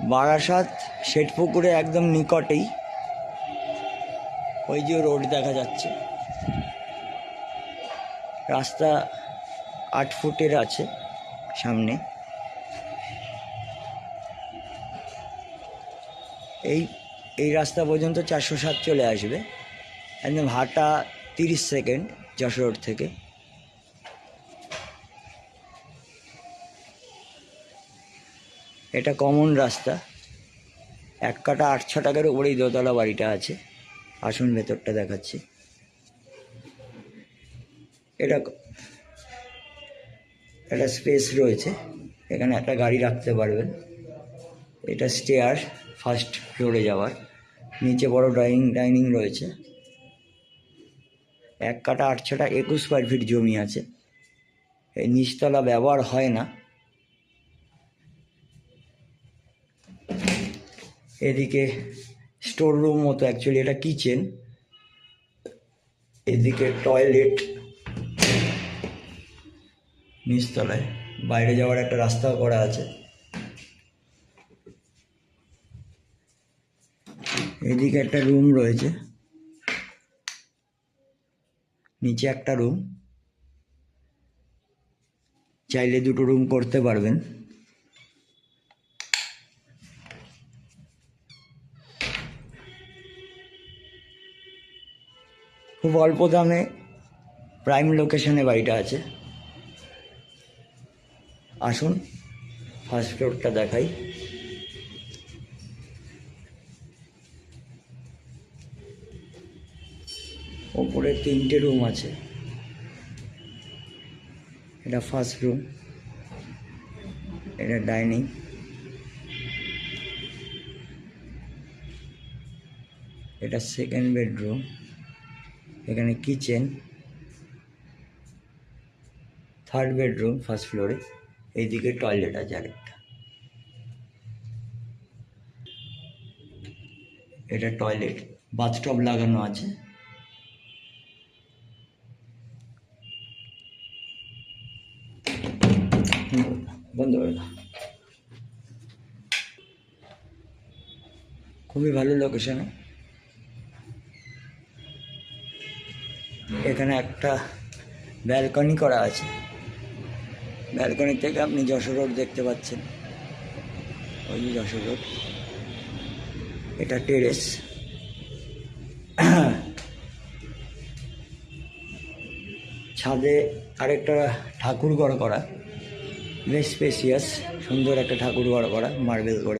বারাসাত শেঠপুকুরে একদম নিকটেই ওই যে রোড দেখা যাচ্ছে। রাস্তা আট ফুটের আছে সামনে। এই এই রাস্তা পর্যন্ত চারশো সাত চলে আসবে। একদম হাঁটা তিরিশ সেকেন্ড যশোর থেকে। এটা কমন রাস্তা। এক কাটা আট ছ টাকার উপরেই দোতলা বাড়িটা আছে। আসুন ভেতরটা দেখাচ্ছি। এটা একটা স্পেস রয়েছে। এখানে একটা গাড়ি রাখতে পারবেন। এটা স্টেয়ার ফার্স্ট ফ্লোরে যাওয়ার। নিচে বড় ডাইনিং ডাইনিং রয়েছে। এক কাটা আট ছটা একুশ স্কোয়ার ফিট জমি আছে। এই নিচতলা ব্যবহার হয় না। এদিকে স্টোর রুম মতো অ্যাকচুয়ালি এটা কিচেন এদিকে টয়লেট নিচতলায়। বাইরে যাওয়ার একটা রাস্তাও করা আছে। এদিকে একটা রুম রয়েছে। নিচে একটা রুম চাইলে দুটো রুম করতে পারবেন। খুব অল্প দামে প্রাইম লোকেশনে বাড়িটা আছে। আসুন ফার্স্ট ফ্লোরটা দেখাই। ওপরে তিনটে রুম আছে। এটা ফার্স্ট রুম এটা ডাইনিং এটা সেকেন্ড বেডরুম এখানে কিচেন থার্ড বেডরুম ফার্স্ট ফ্লোরে এইদিকে টয়লেট আছে আরেকটা। এটা টয়লেট বাথটব লাগানো আছে। বন্ধ খুবই ভালো লোকেশনে এখানে একটা ব্যালকনি করা আছে। ব্যালকনি থেকে আপনি যশোর রোড দেখতে পাচ্ছেন। ওই যে যশোর রোড এটা টেরেস ছাদে আরেকটা ঠাকুর ঘর করা। বেশ স্পেসিয়াস সুন্দর একটা ঠাকুর ঘর করা মার্বেল করে